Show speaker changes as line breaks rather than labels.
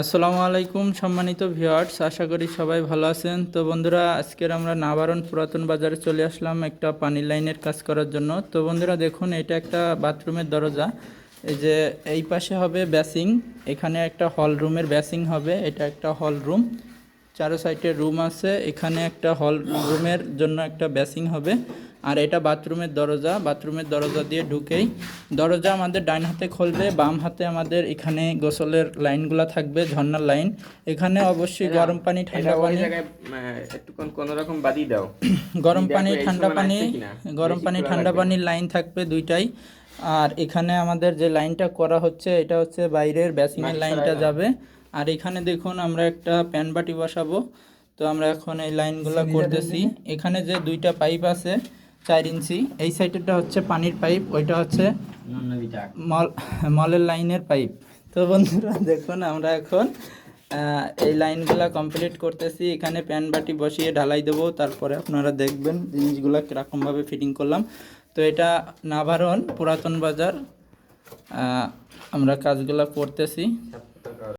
আসসালামু আলাইকুম সম্মানিত ভিউয়ার্স, আশা করি সবাই ভালো আছেন। তো বন্ধুরা, আজকের আমরা নাবারণ পুরাতন বাজারে চলে আসলাম একটা পানি লাইনের কাজ করার জন্য। তো বন্ধুরা, দেখুন, এটা একটা বাথরুমের দরজা। এই যে এই পাশে হবে ব্যাসিং, এখানে একটা হল রুমের ব্যাসিং হবে, এটা একটা হল রুম। চারো সাইডে রুম আছে, এখানে একটা হল রুমের জন্য একটা ব্যাসিং হবে। আর এটা বাথরুমের দরজা। বাথরুমের দরজা দিয়ে ঢুকেই দরজা আমাদের ডাইন হাতে খুলবে বাম হাতে আমাদের এখানে গোসলের লাইনগুলো থাকবে ঝর্ণার লাইন। এখানে অবশ্যই গরম পানি ঠান্ডা পানি।
একটুক্ষণ কোন রকম বাদি দাও।
গরম পানি ঠান্ডা পানি গরম পানি ঠান্ডা। পানির লাইন থাকবে দুইটাই। আর এখানে আমাদের যে লাইনটা করা হচ্ছে এটা হচ্ছে বাইরের ব্যাসিংয়ের লাইনটা যাবে। আর এখানে দেখুন আমরা একটা প্যান বাটি বসাবো। তো আমরা এখন এই লাইনগুলো করতেছি। এখানে যে দুইটা পাইপ আছে চার ইঞ্চি। এই সাইডেরটা হচ্ছে পানির পাইপ, ওইটা হচ্ছে মল, মলের লাইনের পাইপ। তো বন্ধুরা, দেখুন আমরা এখন এই লাইনগুলো কমপ্লিট করতেছি। এখানে প্যান বাটি বসিয়ে ঢালাই দেবো, তারপরে আপনারা দেখবেন জিনিসগুলো কীরকমভাবে ফিটিং করলাম। তো এটা নাভারণ পুরাতন বাজার আমরা কাজগুলো করতেছি।